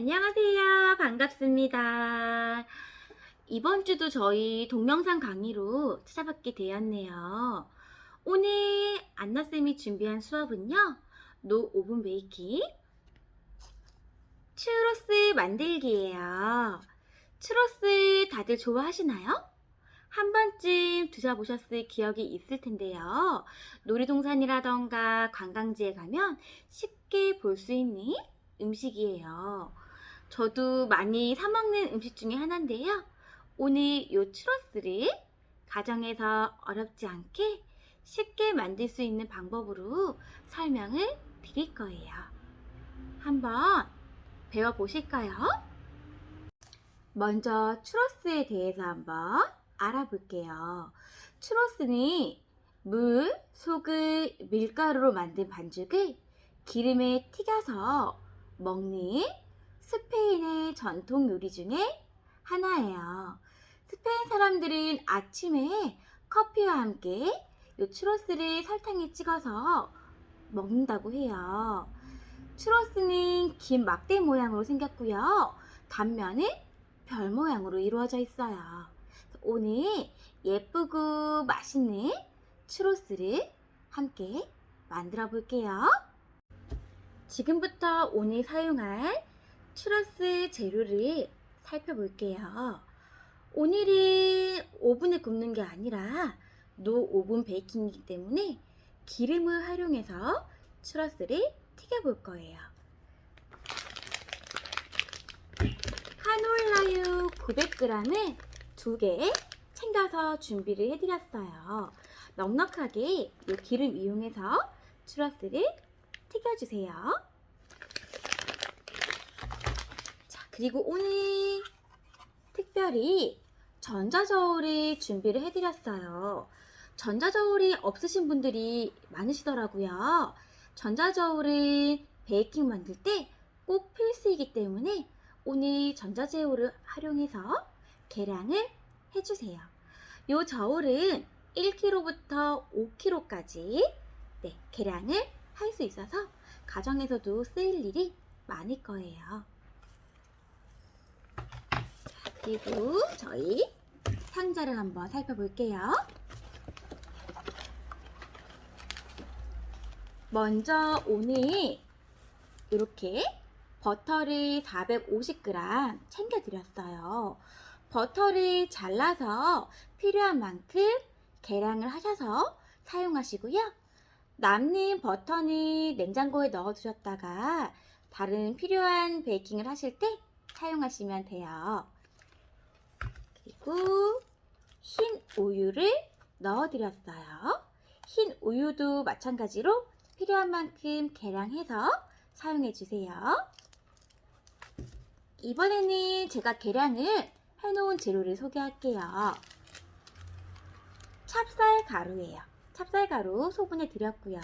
안녕하세요. 반갑습니다. 이번 주도 저희 동영상 강의로 찾아뵙게 되었네요. 오늘 안나쌤이 준비한 수업은요. 노 오븐 베이킹 추로스 만들기예요. 추로스 다들 좋아하시나요? 한 번쯤 드셔보셨을 기억이 있을 텐데요. 놀이동산이라던가 관광지에 가면 쉽게 볼 수 있는 음식이에요. 저도 많이 사먹는 음식 중에 하나인데요. 오늘 요 추러스를 가정에서 어렵지 않게 쉽게 만들 수 있는 방법으로 설명을 드릴 거예요. 한번 배워보실까요? 먼저 추러스에 대해서 한번 알아볼게요. 추러스는 물, 소금, 밀가루로 만든 반죽을 기름에 튀겨서 먹는 스페인의 전통 요리 중에 하나예요. 스페인 사람들은 아침에 커피와 함께 요 추로스를 설탕에 찍어서 먹는다고 해요. 추로스는 긴 막대 모양으로 생겼고요. 단면은 별 모양으로 이루어져 있어요. 오늘 예쁘고 맛있는 추로스를 함께 만들어 볼게요. 지금부터 오늘 사용할 추러스 재료를 살펴볼게요. 오늘은 오븐에 굽는 게 아니라 노 오븐 베이킹이기 때문에 기름을 활용해서 추러스를 튀겨볼 거예요. 카놀라유 900g을 두 개 챙겨서 준비를 해드렸어요. 넉넉하게 이 기름 이용해서 추러스를 튀겨주세요. 자, 그리고 오늘 특별히 전자저울을 준비를 해드렸어요. 전자저울이 없으신 분들이 많으시더라고요. 전자저울은 베이킹 만들 때 꼭 필수이기 때문에 오늘 전자저울을 활용해서 계량을 해주세요. 이 저울은 1kg부터 5kg까지 네, 계량을 할 수 있어서 가정에서도 쓰일 일이 많을 거예요. 자, 그리고 저희 상자를 한번 살펴볼게요. 먼저 오늘 이렇게 버터를 450g 챙겨드렸어요. 버터를 잘라서 필요한 만큼 계량을 하셔서 사용하시고요. 남는 버터는 냉장고에 넣어 두셨다가 다른 필요한 베이킹을 하실 때 사용하시면 돼요. 그리고 흰 우유를 넣어 드렸어요. 흰 우유도 마찬가지로 필요한 만큼 계량해서 사용해 주세요. 이번에는 제가 계량을 해놓은 재료를 소개할게요. 찹쌀 가루예요. 찹쌀 가루 소분해 드렸고요.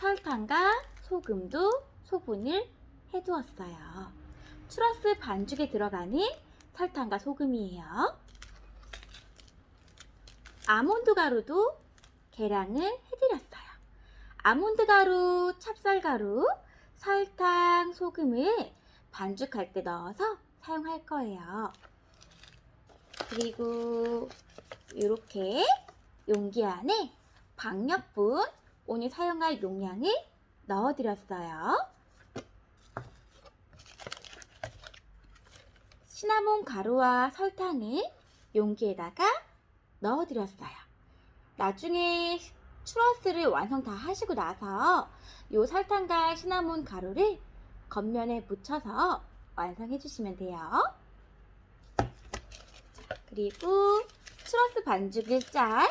설탕과 소금도 소분을 해두었어요. 추러스 반죽에 들어가는 설탕과 소금이에요. 아몬드 가루도 계량을 해드렸어요. 아몬드 가루, 찹쌀 가루, 설탕, 소금을 반죽할 때 넣어서 사용할 거예요. 그리고 이렇게 용기 안에 박력분 오늘 사용할 용량을 넣어드렸어요. 시나몬 가루와 설탕을 용기에다가 넣어드렸어요. 나중에 추러스를 완성 다 하시고 나서 이 설탕과 시나몬 가루를 겉면에 묻혀서 완성해 주시면 돼요. 그리고 추러스 반죽을 짤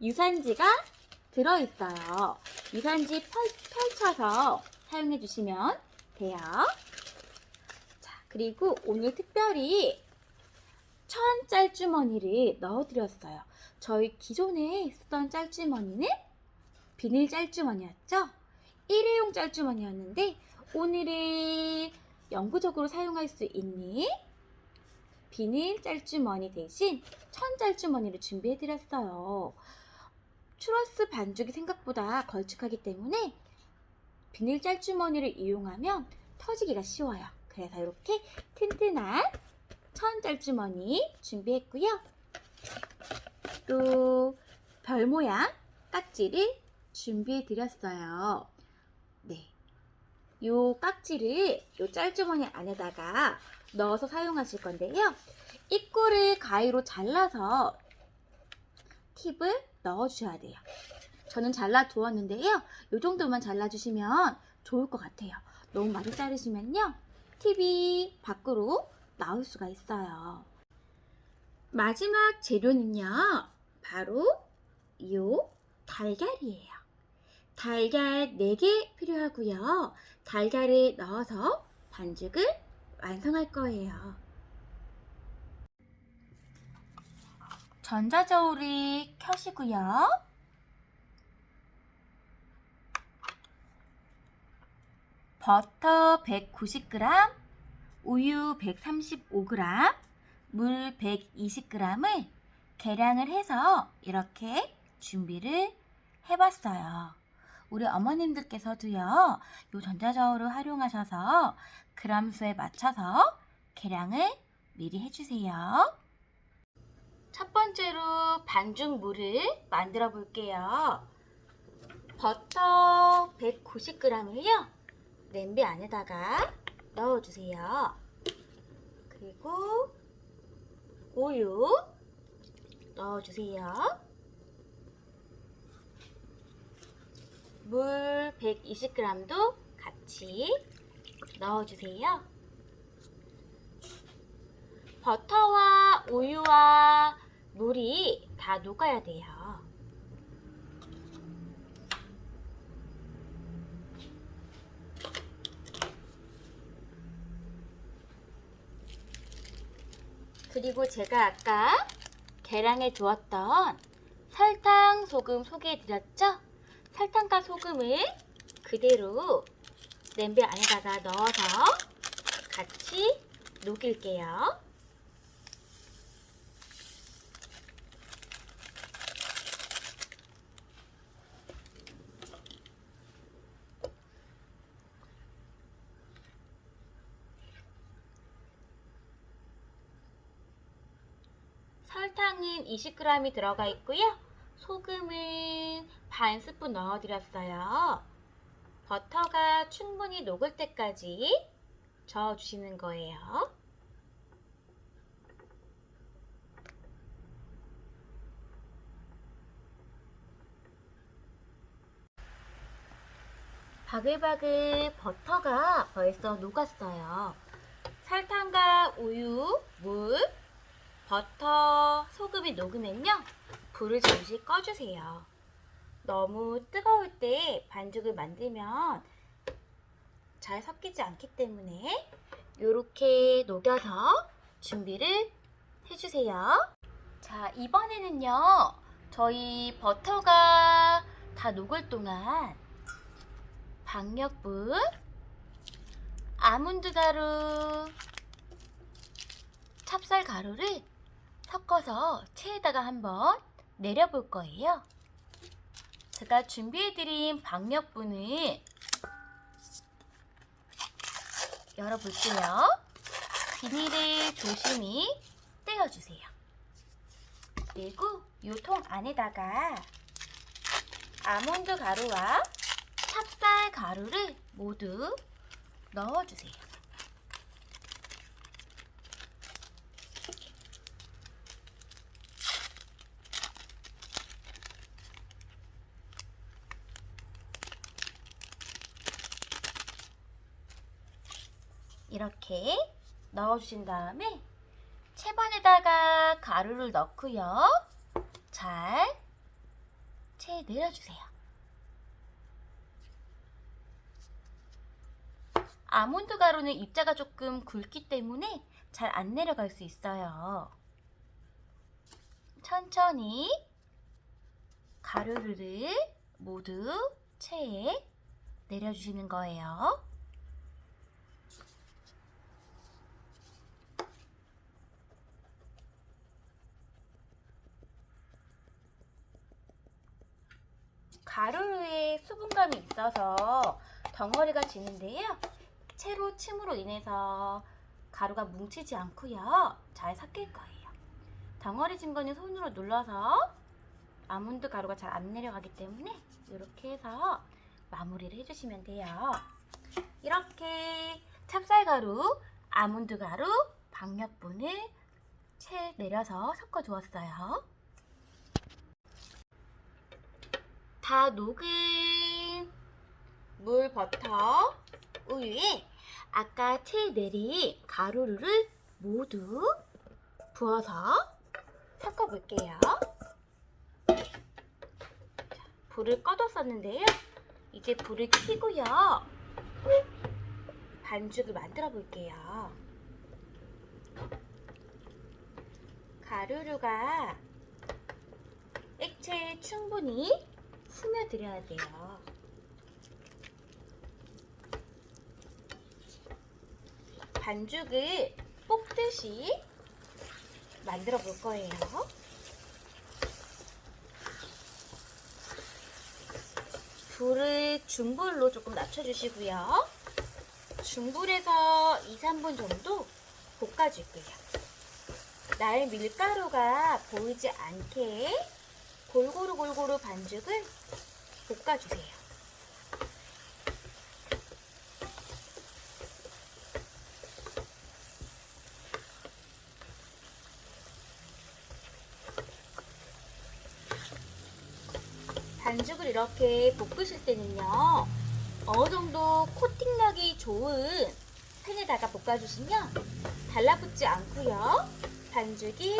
유산지가 들어있어요. 유산지 펼, 펼쳐서 사용해 주시면 돼요. 자, 그리고 오늘 특별히 천 짤주머니를 넣어드렸어요. 저희 기존에 쓰던 짤주머니는 비닐 짤주머니였죠? 일회용 짤주머니였는데 오늘은 영구적으로 사용할 수 있는 비닐 짤주머니 대신 천 짤주머니를 준비해드렸어요. 추러스 반죽이 생각보다 걸쭉하기 때문에 비닐 짤주머니를 이용하면 터지기가 쉬워요. 그래서 이렇게 튼튼한 천 짤주머니 준비했고요. 또 별 모양 깍지를 준비해 드렸어요. 네. 요 깍지를 요 짤주머니 안에다가 넣어서 사용하실 건데요. 입구를 가위로 잘라서 팁을 넣어주셔야 돼요. 저는 잘라 두었는데요. 요 정도만 잘라주시면 좋을 것 같아요. 너무 많이 자르시면요. 팁이 밖으로 나올 수가 있어요. 마지막 재료는요. 바로 요 달걀이에요. 달걀 4개 필요하고요. 달걀을 넣어서 반죽을 완성할 거예요. 전자저울을 켜시고요. 버터 190g, 우유 135g, 물 120g을 계량을 해서 이렇게 준비를 해봤어요. 우리 어머님들께서도요, 요 전자저울을 활용하셔서 그람수에 맞춰서 계량을 미리 해주세요. 첫 번째로 반죽물을 만들어 볼게요. 버터 190g을요, 냄비 안에다가 넣어주세요. 그리고 우유 넣어주세요. 물 120g도 같이 넣어주세요. 버터와 우유와 물이 다 녹아야 돼요. 그리고 제가 아까 계량해 두었던 설탕, 소금 소개해 드렸죠? 설탕과 소금을 그대로 냄비 안에다가 넣어서 같이 녹일게요. 설탕은 20g이 들어가 있고요. 소금은 반 스푼 넣어드렸어요. 버터가 충분히 녹을 때까지 저어주시는 거예요. 바글바글 버터가 벌써 녹았어요. 설탕과 우유, 물, 버터, 소금이 녹으면요. 불을 잠시 꺼주세요. 너무 뜨거울 때 반죽을 만들면 잘 섞이지 않기 때문에 이렇게 녹여서 준비를 해주세요. 자, 이번에는요. 저희 버터가 다 녹을 동안 박력분, 아몬드 가루, 찹쌀 가루를 섞어서 체에다가 한번 내려볼 거예요. 제가 준비해드린 박력분을 열어볼게요. 비닐을 조심히 떼어주세요. 그리고 이 통 안에다가 아몬드 가루와 찹쌀 가루를 모두 넣어주세요. 이렇게 넣어주신 다음에 채반에다가 가루를 넣고요. 잘 채에 내려주세요. 아몬드 가루는 입자가 조금 굵기 때문에 잘 안 내려갈 수 있어요. 천천히 가루를 모두 채에 내려주시는 거예요. 가루에 수분감이 있어서 덩어리가 지는데요. 채로 침으로 인해서 가루가 뭉치지 않고요. 잘 섞일 거예요. 덩어리 진 거는 손으로 눌러서 아몬드 가루가 잘 안 내려가기 때문에 이렇게 해서 마무리를 해주시면 돼요. 이렇게 찹쌀가루, 아몬드 가루, 박력분을 채 내려서 섞어 주었어요. 다 녹은 물, 버터, 우유에 아까 채 내린 가루를 모두 부어서 섞어 볼게요. 불을 꺼뒀었는데요. 이제 불을 켜고요. 반죽을 만들어 볼게요. 가루류가 액체에 충분히 스며들어야 돼요. 반죽을 뽑듯이 만들어 볼 거예요. 불을 중불로 조금 낮춰주시고요. 중불에서 2, 3분 정도 볶아줄게요. 날 밀가루가 보이지 않게 골고루 골고루 반죽을 볶아주세요. 반죽을 이렇게 볶으실 때는요, 어느 정도 코팅 나기 좋은 팬에다가 볶아주시면 달라붙지 않고요, 반죽이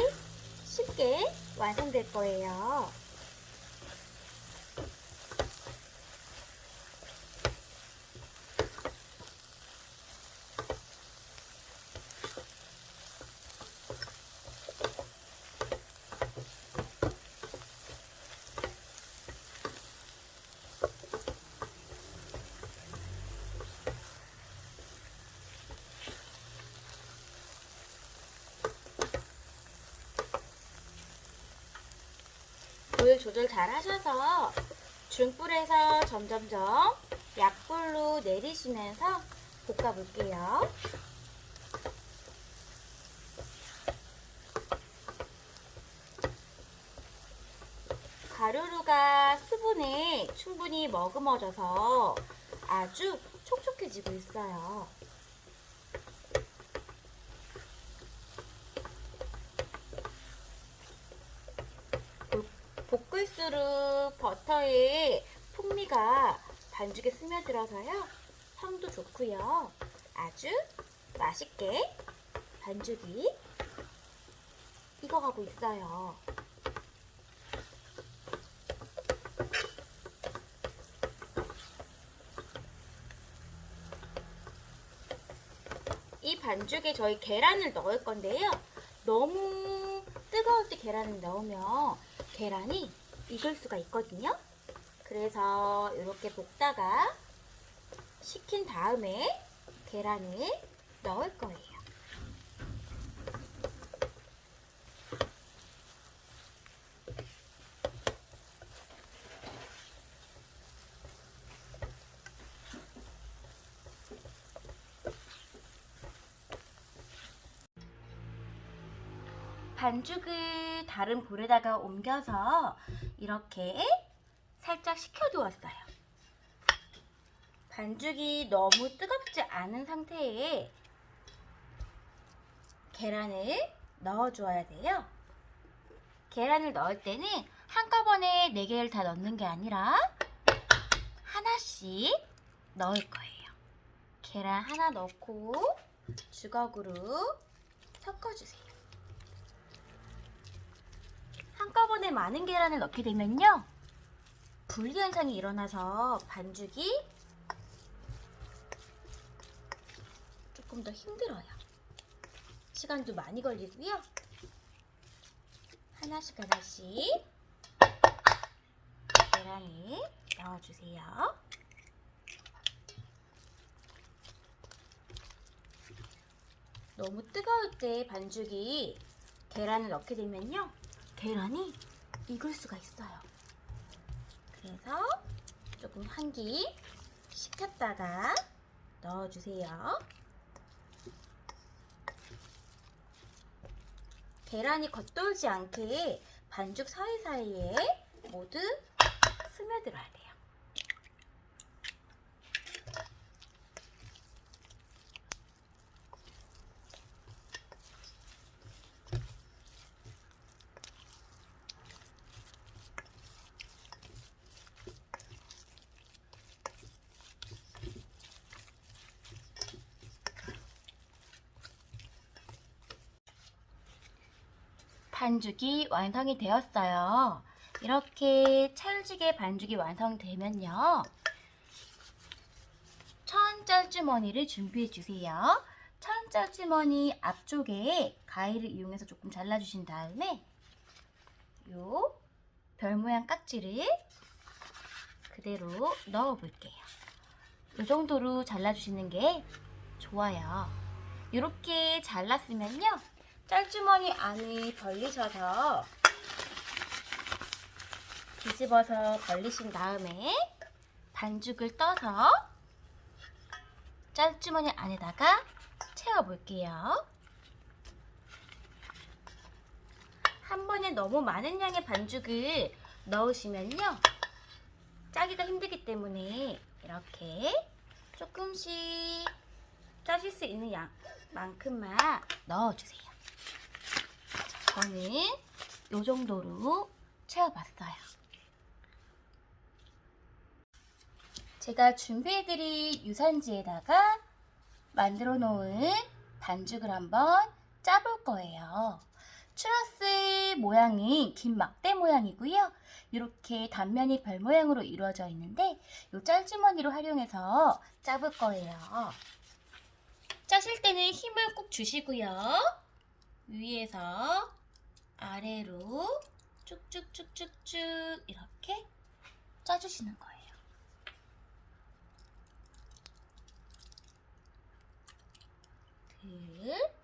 쉽게 완성될 거예요. 불 조절 잘 하셔서 중불에서 점점점 약불로 내리시면서 볶아볼게요. 가루루가 수분에 충분히 머금어져서 아주 촉촉해지고 있어요. 볶을수록 버터의 풍미가 반죽에 스며들어서요. 향도 좋고요. 아주 맛있게 반죽이 익어가고 있어요. 이 반죽에 저희 계란을 넣을 건데요. 너무 뜨거울 때 계란을 넣으면 계란이 익을 수가 있거든요. 그래서 이렇게 볶다가 식힌 다음에 계란을 넣을 거예요. 반죽을 다른 볼에다가 옮겨서 이렇게 살짝 식혀두었어요. 반죽이 너무 뜨겁지 않은 상태에 계란을 넣어주어야 돼요. 계란을 넣을 때는 한꺼번에 4개를 다 넣는 게 아니라 하나씩 넣을 거예요. 계란 하나 넣고 주걱으로 섞어주세요. 한꺼번에 많은 계란을 넣게 되면요. 분리 현상이 일어나서 반죽이 조금 더 힘들어요. 시간도 많이 걸리고요. 하나씩 하나씩 계란을 넣어주세요. 너무 뜨거울 때 반죽이 계란을 넣게 되면요. 계란이 익을 수가 있어요. 그래서 조금 한기 식혔다가 넣어주세요. 계란이 겉돌지 않게 반죽 사이사이에 모두 스며들어야 돼요. 반죽이 완성이 되었어요. 이렇게 찰지게 반죽이 완성되면요. 천 짤주머니를 준비해 주세요. 천 짤주머니 앞쪽에 가위를 이용해서 조금 잘라주신 다음에 요 별 모양 깍지를 그대로 넣어 볼게요. 이 정도로 잘라주시는 게 좋아요. 이렇게 잘랐으면요. 짤주머니 안을 벌리셔서 뒤집어서 벌리신 다음에 반죽을 떠서 짤주머니 안에다가 채워볼게요. 한 번에 너무 많은 양의 반죽을 넣으시면요. 짜기가 힘들기 때문에 이렇게 조금씩 짜실 수 있는 양만큼만 넣어주세요. 저는 이 정도로 채워봤어요. 제가 준비해드린 유산지에다가 만들어 놓은 반죽을 한번 짜볼 거예요. 추러스 모양은 긴 막대 모양이고요. 이렇게 단면이 별 모양으로 이루어져 있는데 이 짤주머니로 활용해서 짜볼 거예요. 짜실 때는 힘을 꼭 주시고요. 위에서 아래로 쭉쭉쭉쭉쭉 이렇게 짜주시는 거예요. 둘.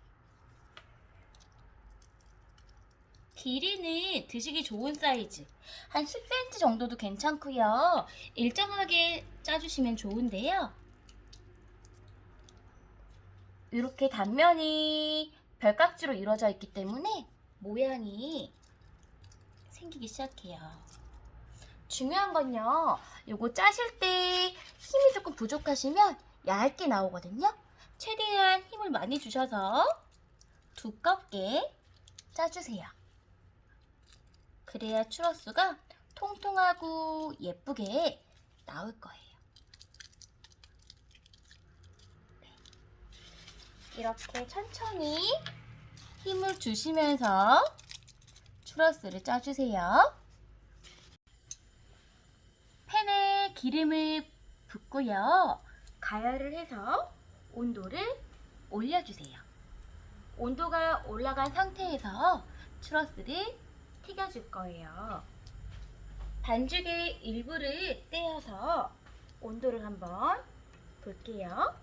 길이는 드시기 좋은 사이즈. 한 10cm 정도도 괜찮고요. 일정하게 짜주시면 좋은데요. 이렇게 단면이 별깍지로 이루어져 있기 때문에 모양이 생기기 시작해요. 중요한 건요. 요거 짜실 때 힘이 조금 부족하시면 얇게 나오거든요. 최대한 힘을 많이 주셔서 두껍게 짜주세요. 그래야 추러스가 통통하고 예쁘게 나올 거예요. 네. 이렇게 천천히 힘을 주시면서 추러스를 짜주세요. 팬에 기름을 붓고요. 가열을 해서 온도를 올려주세요. 온도가 올라간 상태에서 추러스를 튀겨줄 거예요. 반죽의 일부를 떼어서 온도를 한번 볼게요.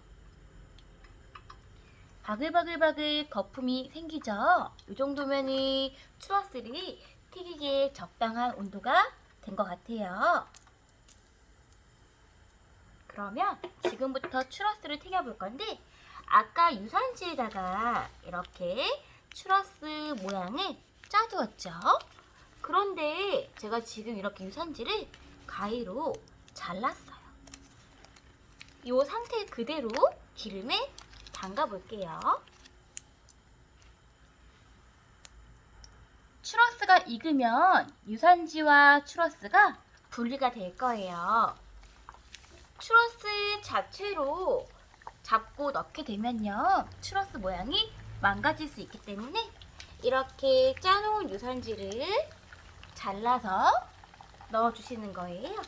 바글바글바글 거품이 생기죠? 이 정도면이 추러스를 튀기기에 적당한 온도가 된 것 같아요. 그러면 지금부터 추러스를 튀겨볼 건데 아까 유산지에다가 이렇게 추러스 모양을 짜두었죠? 그런데 제가 지금 이렇게 유산지를 가위로 잘랐어요. 이 상태 그대로 기름에 담가 볼게요. 추러스가 익으면 유산지와 추러스가 분리가 될 거예요. 추러스 자체로 잡고 넣게 되면요. 추러스 모양이 망가질 수 있기 때문에 이렇게 짜놓은 유산지를 잘라서 넣어주시는 거예요.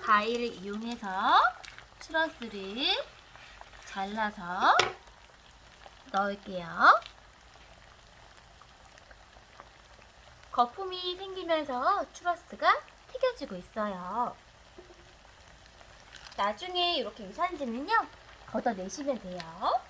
가위를 이용해서 추러스를 잘라서 넣을게요. 거품이 생기면서 추러스가 튀겨지고 있어요. 나중에 이렇게 유산지는요, 걷어내시면 돼요.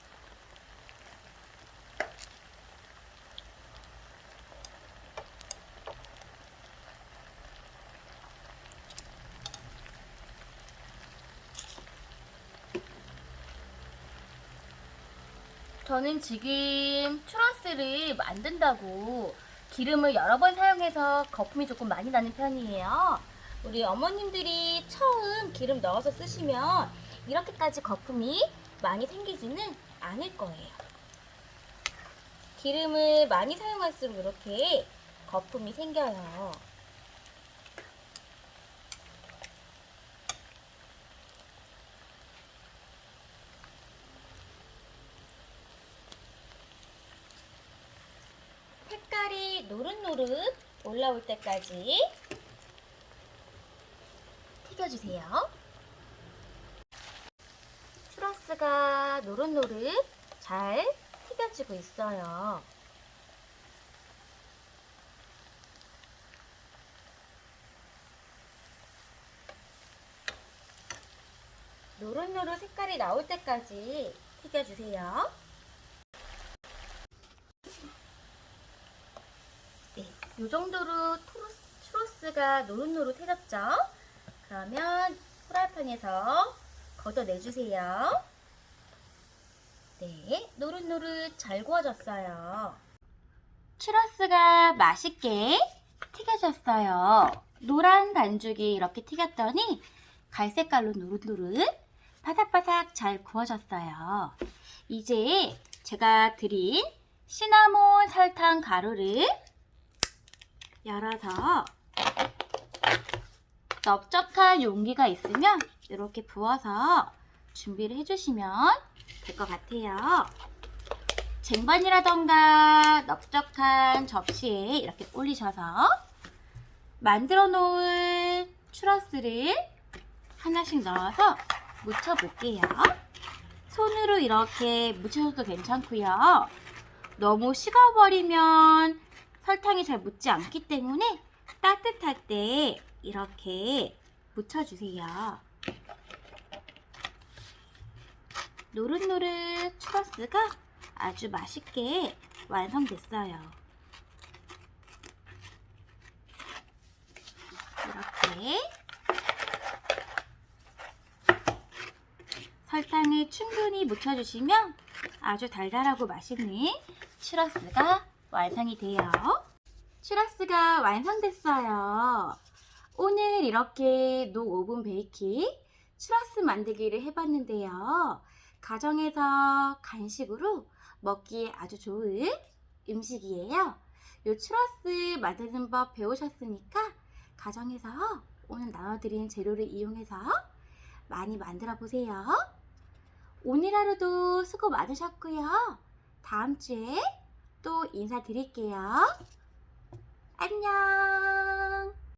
저는 지금 추러스를 만든다고 기름을 여러 번 사용해서 거품이 조금 많이 나는 편이에요. 우리 어머님들이 처음 기름 넣어서 쓰시면 이렇게까지 거품이 많이 생기지는 않을 거예요. 기름을 많이 사용할수록 이렇게 거품이 생겨요. 색깔이 노릇노릇 올라올 때까지 튀겨주세요. 추러스가 노릇노릇 잘 튀겨지고 있어요. 노릇노릇 색깔이 나올 때까지 튀겨주세요. 네, 이 정도로 추로스가 노릇노릇해졌죠? 그러면 프라이팬에서 걷어내주세요. 네, 노릇노릇 잘 구워졌어요. 추러스가 맛있게 튀겨졌어요. 노란 반죽이 이렇게 튀겼더니 갈색깔로 노릇노릇 바삭바삭 잘 구워졌어요. 이제 제가 드린 시나몬 설탕 가루를 열어서 넓적한 용기가 있으면 이렇게 부어서 준비를 해주시면 될 것 같아요. 쟁반이라던가 넓적한 접시에 이렇게 올리셔서 만들어 놓은 추러스를 하나씩 넣어서 묻혀볼게요. 손으로 이렇게 묻혀줘도 괜찮고요. 너무 식어버리면 설탕이 잘 묻지 않기 때문에 따뜻할 때 이렇게 묻혀주세요. 노릇노릇 추러스가 아주 맛있게 완성됐어요. 이렇게 설탕을 충분히 묻혀주시면 아주 달달하고 맛있는 추러스가 완성이 돼요. 추러스가 완성됐어요. 오늘 이렇게 노 오븐 베이킹 추러스 만들기를 해봤는데요. 가정에서 간식으로 먹기에 아주 좋은 음식이에요. 요 추러스 만드는 법 배우셨으니까 가정에서 오늘 나눠드린 재료를 이용해서 많이 만들어 보세요. 오늘 하루도 수고 많으셨고요. 다음 주에 또 인사드릴게요. 안녕!